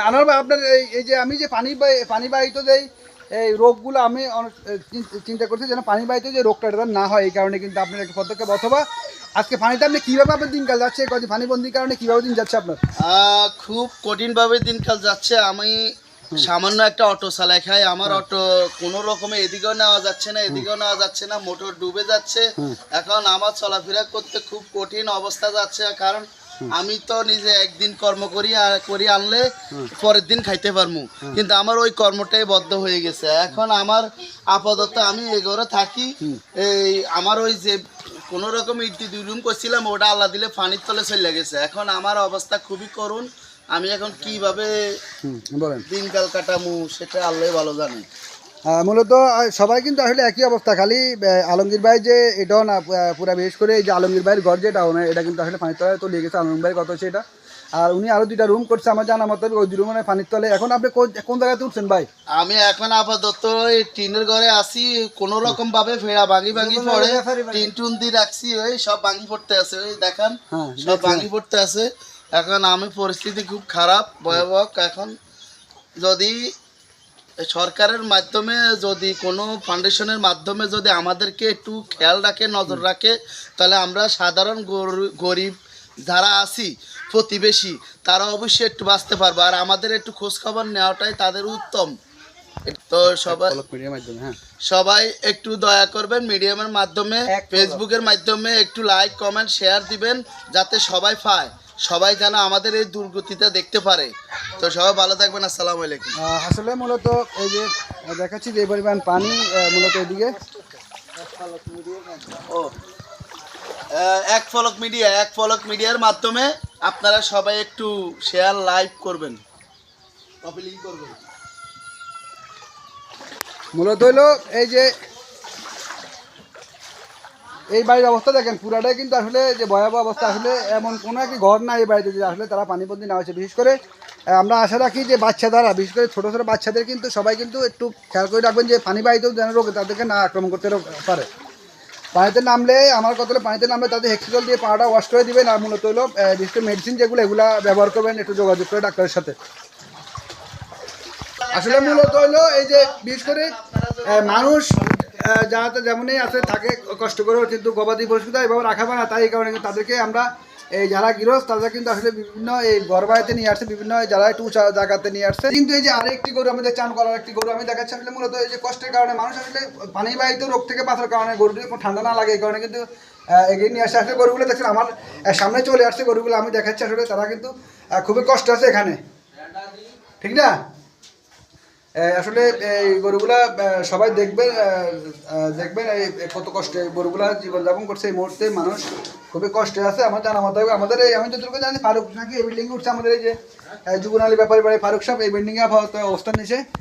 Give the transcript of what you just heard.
আনোয়ার ভাই আপনার এই যে আমি যে পানি বাহি- পানি বাহিত যে এই রোগগুলো আমি চিন্তা করছি যেন পানি বাহিত যে রোগটা এটা না হয় এই কারণে কিন্তু আপনার একটা পদক্ষেপ অথবা আজকে পানিতে আপনি কীভাবে আপনার দিনকাল যাচ্ছে কদিন পানিবন্দির কারণে কীভাবে দিন যাচ্ছে আপনার? খুব কঠিনভাবে দিনকাল যাচ্ছে। আমি সামান্য একটা অটো চালাই খাই। আমার অটো কোনো রকমে এদিকেও নেওয়া যাচ্ছে না এদিকেও নেওয়া যাচ্ছে না মোটর ডুবে যাচ্ছে। এখন আমার চলাফেরা করতে খুব কঠিন অবস্থা যাচ্ছে কারণ আমি তো নিজে একদিন কর্ম করি আর করি আনলে পরের দিন খাইতে পারব কিন্তু আমার ওই কর্মটাই বদ্ধ হয়ে গেছে। এখন আমার আপাতত আমি এগোরে থাকি। এই আমার ওই যে কোনো রকম ইটি দুই রুম করছিলাম ওটা আল্লাহ দিলে পানির তলে চলে গেছে। এখন আমার অবস্থা খুবই করুণ। আমি এখন কীভাবে দিনকাল কাটামু সেটা আল্লাহ ভালো জানে। মূলত সবাই কিন্তু আসলে একই অবস্থা। খালি আলমগীর ভাই যে এটাও না পুরা বিশেষ করে এই যে আলমগীর ভাইয়ের ঘর যেটা এটা কিন্তু আসলে পানির তলায় তলিয়ে গেছে। আলমগীর ভাইয়ের কত এটা। আর উনি আরও দুইটা রুম করছে আমার জানা মতো ওই দুই রুমের পানির তলে এখন আপনি কোন- কোন জায়গাতে উঠছেন ভাই? আমি এখন আপাতত এই টিনের ঘরে আসি কোন রকম ভাবে ফেরা ভাঙি ভাঙি পড়ে। টিন টুন দিয়ে রাখছি ওই সব ভাঙি পড়তে আছে ওই দেখান। হ্যাঁ, সব ভাঙি পড়তে আছে। এখন আমি পরিস্থিতি খুব খারাপ ভয়াবহ। এখন যদি সরকারের মাধ্যমে যদি কোনো ফাউন্ডেশনের মাধ্যমে যদি আমাদেরকে একটু খেয়াল রাখে নজর রাখে তাহলে আমরা সাধারণ গরিব যারা আছি প্রতিবেশী তারা অবশ্যই একটু বাঁচতে পারব। আর আমাদের একটু খোঁজখবর নেওয়াটাই তাদের উত্তম। তো সবাই হ্যাঁ। সবাই একটু দয়া করবেন মিডিয়ামের মাধ্যমে ফেসবুকের মাধ্যমে একটু লাইক কমেন্ট শেয়ার দিবেন যাতে সবাই পায়। সবাই যেন আমাদের এই দুর্গতিটা দেখতে পারে। তো সবাই ভালো থাকবেন আসসালামু আলাইকুম। আসলে মূলত এই যে দেখাচ্ছি যে পরিমাণ পানি মূলত এদিকে। ও এক ফলক মিডিয়া এক ফলক মিডিয়ার মাধ্যমে আপনারা সবাই একটু শেয়ার লাইভ করবেন। কপি লিঙ্ক করবেন। মূলত হলো এই যে এই বাড়ির অবস্থা দেখেন পুরাটাই কিন্তু আসলে যে ভয়াবহ অবস্থা। আসলে এমন কোনো একটি ঘর না এই বাড়িতে যে আসলে তারা পানিবন্দি না হয়েছে। বিশেষ করে আমরা আশা রাখি যে বাচ্চা দ্বারা বিশেষ করে ছোটো ছোটো বাচ্চাদের কিন্তু সবাই কিন্তু একটু খেয়াল করে রাখবেন যে পানি বাড়িতেও যেন রোগ তাদেরকে না আক্রমণ করতে পারে। পানিতে নামলে, আমার কথা হলো পানিতে নামলে তাদের হেক্সিজল দিয়ে পাটা ওয়াশ করে দিবেন আর মূলত হলো বিশেষ করে মেডিসিন যেগুলো, এগুলো ব্যবহার করবেন, একটু যোগাযোগ করে ডাক্তারের সাথে। আসলে মূলত হলো এই যে বিশেষ করে মানুষ যারা যেমনই আছে থাকে কষ্ট করেও কিন্তু গবাদি পশুটা এভাবে রাখা হয় না তাই কারণে তাদেরকে আমরা এই যারা গৃহস্থ, তাদের কিন্তু আসলে বিভিন্ন এই ঘর নিয়ে আসছে, বিভিন্ন যারা একটু উঁচা জায়গাতে নিয়ে আসছে। কিন্তু এই যে আরেকটি গরু আমাদের চান করার একটি গরু আমি দেখাচ্ছি, আসলে মূলত এই যে কষ্টের কারণে মানুষ আসলে পানি বাহিত রোগ থেকে বাঁচার কারণে গরুটি ঠান্ডা না লাগে, এই কারণে কিন্তু এগিয়ে নিয়ে আসে। আসলে গরুগুলো দেখছেন, আমার সামনে চলে আসছে গরুগুলো, আমি দেখাচ্ছি আসলে তারা কিন্তু খুবই কষ্ট আছে এখানে। ঠিক না? আসলে এই গরুগুলা সবাই দেখবেন দেখবেন এই কত কষ্টে গরুগুলা জীবনযাপন করছে। এই মুহূর্তে মানুষ খুবই কষ্টে আছে। আমার জানা মতো আমাদের এই, আমি যতটুকু জানি ফারুক নাকি এই বিল্ডিং উঠছে। আমাদের এই যে যুবনালী ব্যাপারী বাড়ি ফারুক সাহেব এই বিল্ডিংয়ে অবস্থান নিছে